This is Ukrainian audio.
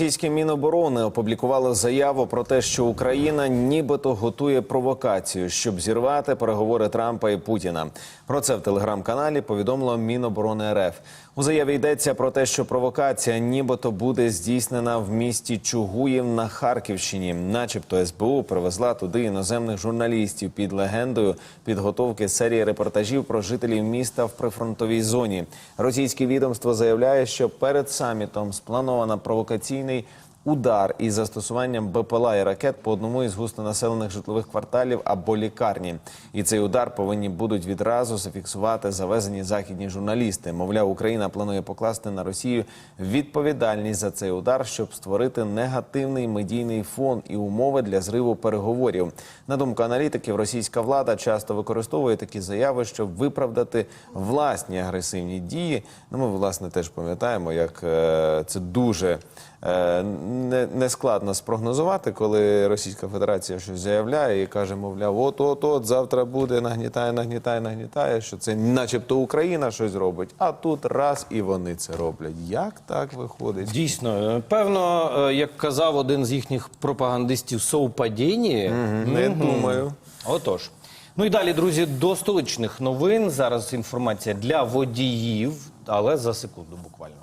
Російське міноборони опублікувало заяву про те, що Україна нібито готує провокацію, щоб зірвати переговори Трампа і Путіна. Про це в телеграм-каналі повідомило Міноборони РФ. У заяві йдеться про те, що провокація нібито буде здійснена в місті Чугуїв на Харківщині, начебто СБУ привезла туди іноземних журналістів під легендою підготовки серії репортажів про жителів міста в прифронтовій зоні. Російське відомство заявляє, що перед самітом спланована the удар із застосуванням БПЛА і ракет по одному із густонаселених житлових кварталів або лікарні. І цей удар повинні будуть відразу зафіксувати завезені західні журналісти. Мовляв, Україна планує покласти на Росію відповідальність за цей удар, щоб створити негативний медійний фон і умови для зриву переговорів. На думку аналітиків, російська влада часто використовує такі заяви, щоб виправдати власні агресивні дії. Ну, ми власне теж пам'ятаємо, як е, це дуже е, не, нескладно спрогнозувати, коли Російська Федерація щось заявляє і каже, мовляв, от от от завтра буде нагнітає, нагнітає, нагнітає, що це начебто Україна щось робить, а тут раз і вони це роблять. Як так виходить? Дійсно, певно, е, як казав один з їхніх пропагандистів, совпадіння. Не думаю. Отож. Ну і далі, друзі, до столичних новин. Зараз інформація для водіїв, але за секунду буквально.